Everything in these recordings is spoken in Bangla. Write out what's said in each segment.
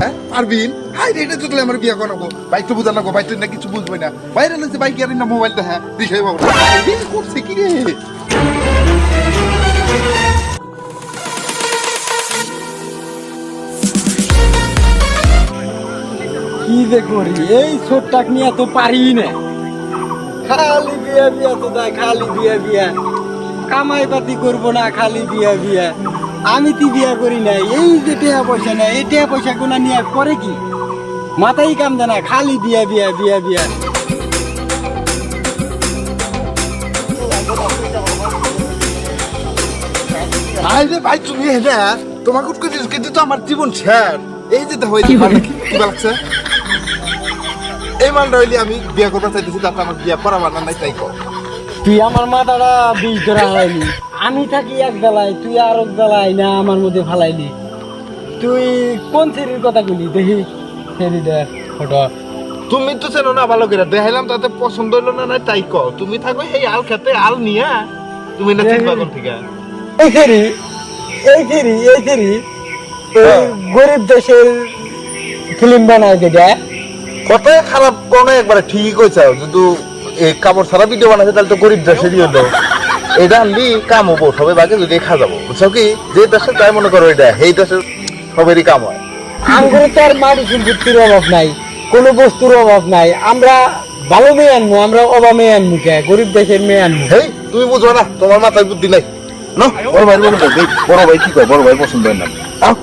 হ্যাঁ? পারবিন? হাই রে, এটা তো আমার বিয়া করাবো। বাইক তো বুঝা লাগবো বাইক তো না কিছু বুঝবই না। বাইরে হলে বাইক আর না মোবাইল দেখা দিশাই বাবু করছে কি রে? কি যে করি? এই ছোটটাক নিয়ে তো পারি না। খালি বিয়া বিয়া তো দেয়, খালি বিয়া বিয়া। কামাই পাতি করব না, খালি বিয়া বিয়া। আমি তো বিয়া করি নাই? এই যে টেয়া পয়সা নাই, এই টেয়া পয়সা গুনা নিয়ে করে কি? মাথাই কাম দেয় না খালি বিয়া বিয়া বিয়া বিয়া। ভাই, তুমি না উঠকে কিন্তু এই যে এই কি লাগছে আমি বিয়া করবার চাইতেছি তাতে আমার বিয়া করাবার না নাই, তাই কর তুই আমার মাথাটা বিষ ধরা হয়নি। আমি থাকি এক বেলায় তুই আর এক বেলায় না আমার মধ্যে ফালাইলি। তুই কোন সেরির কথা বলি দেখি সেরি দেখ ফটো। তুমি তো চেনো না ভালো করে দেখাইলাম তাতে পছন্দ হইল না নাই তাই কর তুমি থাকো এই আল খেতে আল নিয়া। তুমি না চিন্তা কর ঠিক আছে এই সেরি এই সেরি এই সেরি এই গরিব দেশের ফিল্ম বানায় যেটা। কথাই খারাপ কোনো একবারে ঠিকই কইছাও। কিন্তু এই কাপড় ছাড়া ভিডিও বানাচ্ছে তাহলে তো গরিব দেশেরই হলো এটা আনলি কাম হব সবাই বাকি যদি খা যাব। বুঝছ কি? যে দেশে তাই মনে করো এটা সেই দেশের সবেরই কাম হয়। আঙ্গুরে তো আর মাটি সম্পত্তির অভাব নাই কোনো বস্তুর অভাব নাই। আমরা ভালো মেয়ে আনব আমরা অভাব মেয়ে আনব কে? গরিব দেশের মেয়ে আনব হেই তুমি বুঝো না তোমার মাথায় বুদ্ধি নাই। না বড় ভাই বলো বড় ভাই কি কয় বড় ভাই পছন্দ হয় না। আও।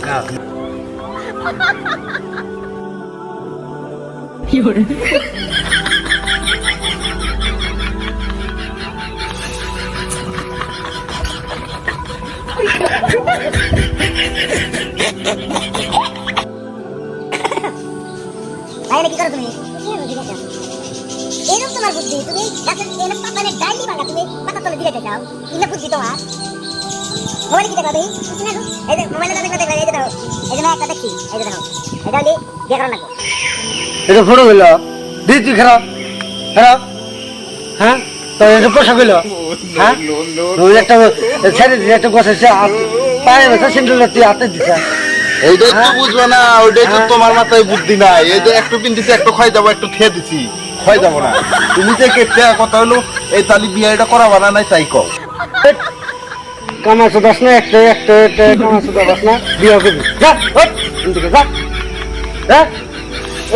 তাহলে কি করো তুমি? এরকম তোমার বুদ্ধি তুমি গাছের এরকম পাতানের ডাইলি ভাঙা তুমি পাতা তলে দিতে চাও। কিন্তু বুদ্ধি তোমার? মোবাইলে কি দেখো তুমি কিছু না এই যে মোবাইলে দেখো দেখো এই যে দেখো। এই যে একটা দেখছি। এই যে দেখো। এটা হলে বিয়ে করা লাগবো এটা ফটো গেল দিচ্ছি খারাপ খারাপ হ্যাঁ? তো এটা পোষা গেল। হ্যাঁ? একটা ছেড়ে দিয়ে একটা বসেছে পায়ে বসে সিন্ডুল তুই হাতে দিছে। এইটাই তো বুঝবে না ওইটাই তো হ্যাঁ। তোমার মাথায় বুদ্ধি নাই। এই যে একটু পিন্দিছি একটু খাই যাব একটু খেয়ে দিছি। খাই যাব না। তুমি যে কেটে কথা হলো এই তালি বিয়ে এটা করা বানা নাই তাই কও। কামাশো দাস না একটা একটা একটা কামাশো দাস না বিয়ে করবি যা ওই যা। যা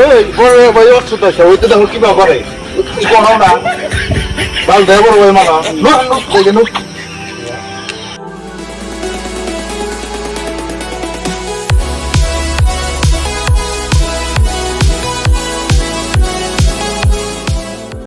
এই বড় ভাই অসুস্থ আছে ওই তো দেখো কিবা করে কি না। ভালো দেয় বড় ভাই মালা নো দেখে নো